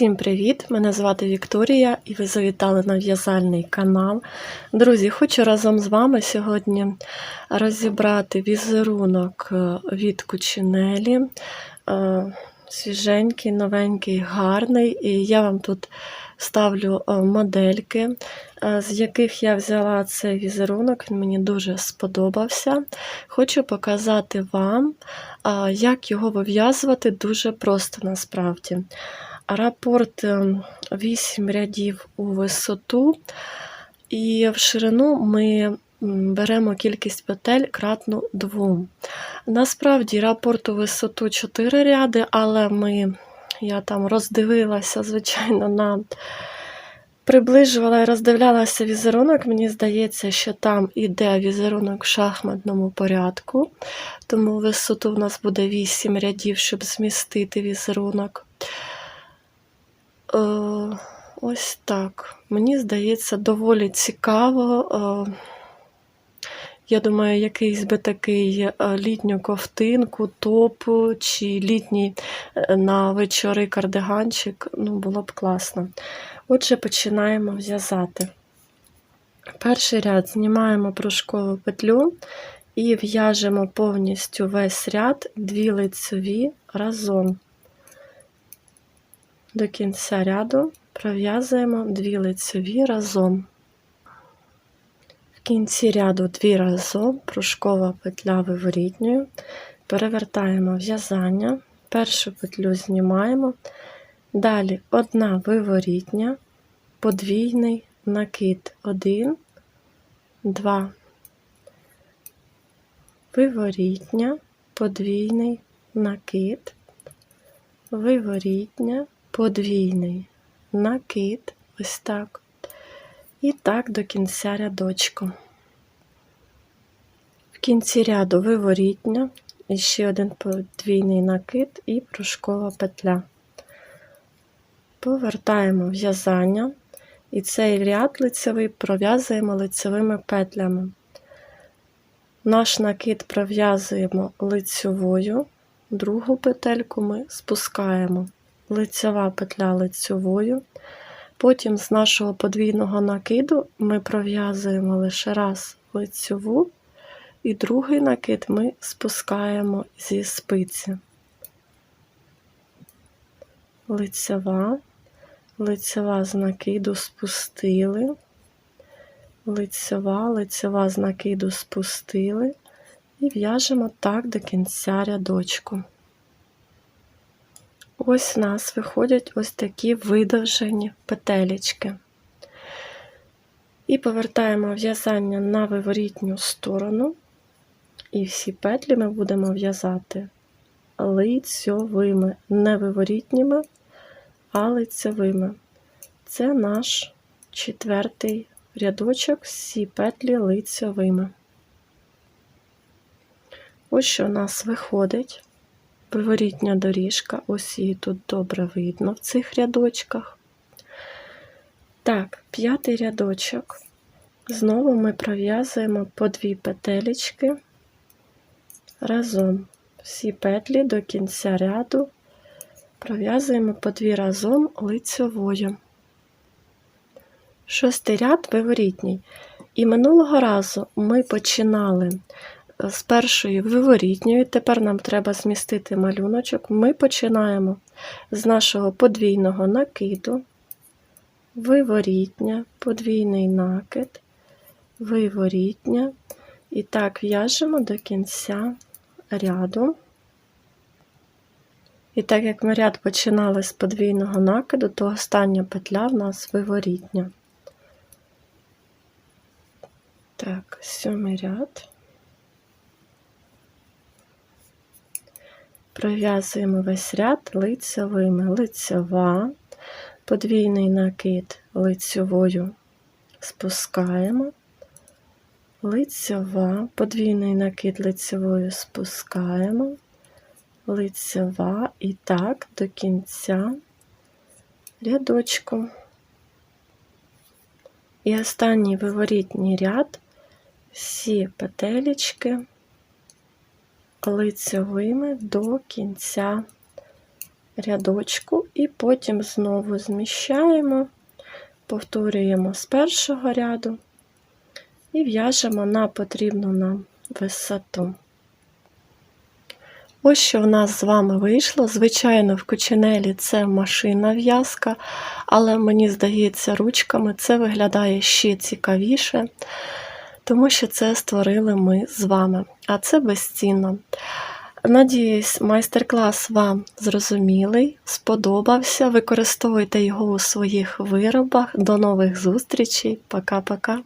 Всім привіт! Мене звати Вікторія і ви завітали на в'язальний канал. Друзі, хочу разом з вами сьогодні розібрати візерунок е, від кучинелі. Е, Свіженький, новенький, гарний. І я вам тут ставлю е, модельки, з яких я взяла цей візерунок. Він мені дуже сподобався. Хочу показати вам, як його вив'язувати дуже просто насправді. Рапорт 8 рядів у висоту, і в ширину ми беремо кількість петель кратну 2. Насправді рапорт у висоту 4 ряди, але ми, я там роздивилася, звичайно, на приближувала і роздивлялася візерунок. Мені здається, що там іде візерунок в шахматному порядку, тому висоту в нас буде 8 рядів, щоб змістити візерунок. Е, ось так. Мені здається, доволі цікаво. Е, я думаю, якийсь би такий е, літню ковтинку, топ чи літній на вечори кардиганчик, ну, було б класно. Отже, починаємо в'язати. Перший ряд знімаємо пружкову петлю і в'яжемо повністю весь ряд дві лицеві разом. До кінця ряду пров'язуємо дві лицеві разом. В кінці ряду дві разом пружкова петля виворітньою, перевертаємо в'язання, першу петлю знімаємо, далі одна виворітня, подвійний накид 1, 2, виворітня, подвійний накид, виворітня подвійний накид, ось так. І так до кінця рядочку. В кінці ряду виворітня, і ще один подвійний накид і пружкова петля. Повертаємо в'язання, і цей ряд лицевий пров'язуємо лицевими петлями. Наш накид пров'язуємо лицьовою, другу петельку ми спускаємо лицева петля лицьовою. Потім з нашого подвійного накиду ми пров'язуємо лише раз лицьову, і другий накид ми спускаємо зі спиці. Лицева, лицева з накиду спустили, лицева, лицева з накиду спустили і в'яжемо так до кінця рядочку. Ось у нас виходять ось такі видовжені петелечки. І повертаємо в'язання на виворітню сторону, і всі петлі ми будемо в'язати лицьовими, не виворітніми, а лицьовими. Це наш четвертий рядочок, всі петлі лицьовими. Ось що у нас виходить виворітня доріжка, ось її тут добре видно в цих рядочках. Так, п'ятий рядочок. Знову ми пров'язуємо по дві петелечки разом. Всі петлі до кінця ряду пров'язуємо по дві разом лицьовою. Шостий ряд виворітній. І минулого разу ми починали з першої виворітньої, тепер нам треба змістити малюночок. Ми починаємо з нашого подвійного накиду, виворітня, подвійний накид, виворітня. І так в'яжемо до кінця ряду. І так як ми ряд починали з подвійного накиду, то остання петля в нас виворітня. Так, сьомий ряд. Пров'язуємо весь ряд лицевими, лицева, подвійний накид лицевою спускаємо, лицева, подвійний накид лицевою спускаємо, лицева і так до кінця рядочку. І останній виворітній ряд, всі петелечки лицевими до кінця рядочку і потім знову зміщаємо, повторюємо з першого ряду і в'яжемо на потрібну нам висоту. Ось що в нас з вами вийшло. Звичайно, в кучинелі це машина в'язка, але мені здається, ручками це виглядає ще цікавіше, тому що це створили ми з вами, а це безцінно. Надіюсь, майстер-клас вам зрозумілий, сподобався. Використовуйте його у своїх виробах. До нових зустрічей. Пока-пока.